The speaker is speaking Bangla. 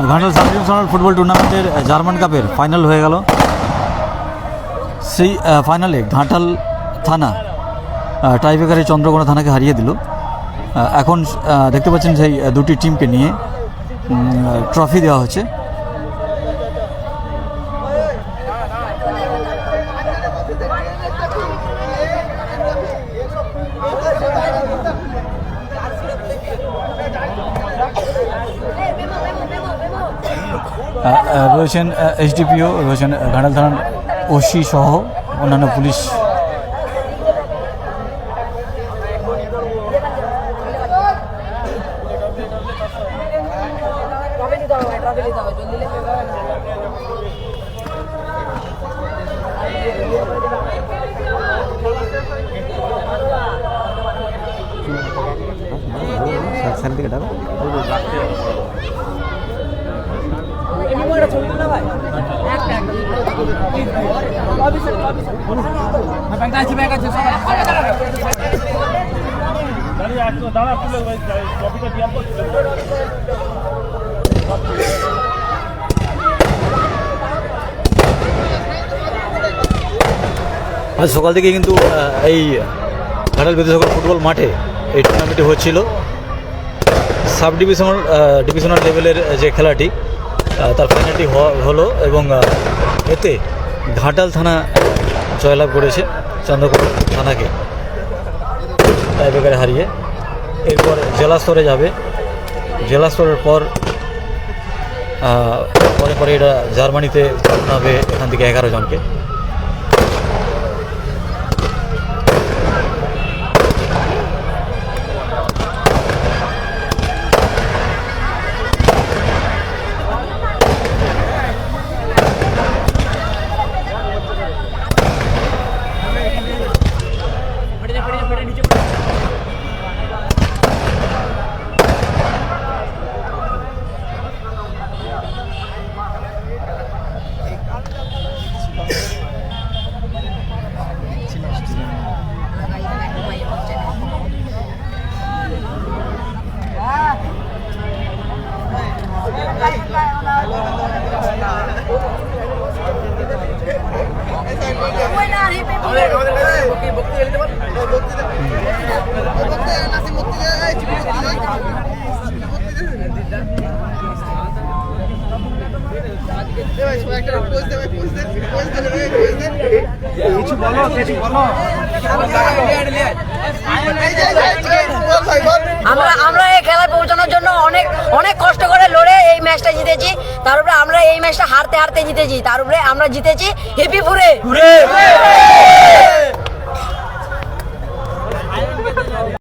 ঘাটাল সাব ফুটবল টুর্নামেন্টের জার্মান কাপের ফাইনাল হয়ে গেল। সেই ফাইনালে ঘাটাল থানা টাইব্রেকারে চন্দ্রকোনা থানাকে হারিয়ে দিল। এখন দেখতে পাচ্ছেন সেই দুটি টিমকে নিয়ে ট্রফি দেওয়া হচ্ছে। রয়েছেন এসডিপিও রয়েছেন ঘাটাল থানার ওসি সহ অন্যান্য পুলিশ ট্রফি দিতে হবে জলদি লেগে আজ সকাল থেকে কিন্তু এই ঘাটাল বিদ্যাসাগর ফুটবল মাঠে এই টুর্নামেন্টটি হচ্ছিল। সাব ডিভিশনাল ডিভিশনাল লেভেলের যে খেলাটি তার ফাইনালটি হলো এবং এতে ঘাটাল থানা জয়লাভ করেছে চন্দ্রকোনা থানাকে। টাইব্রেকারে হারিয়ে। এরপর জেলা স্তরে যাবে। জেলা স্তরের পর পরে পরে এটা জার্মানিতে হবে এখান থেকে এগারো জনকে। আমরা আমরা এই খেলায় পৌঁছানোর জন্য অনেক অনেক কষ্ট করে লড়ে এই ম্যাচটা জিতেছি। তার উপরে আমরা এই ম্যাচটা হারতে হারতে জিতেছি। তার উপরে আমরা জিতেছি হেপি পুরে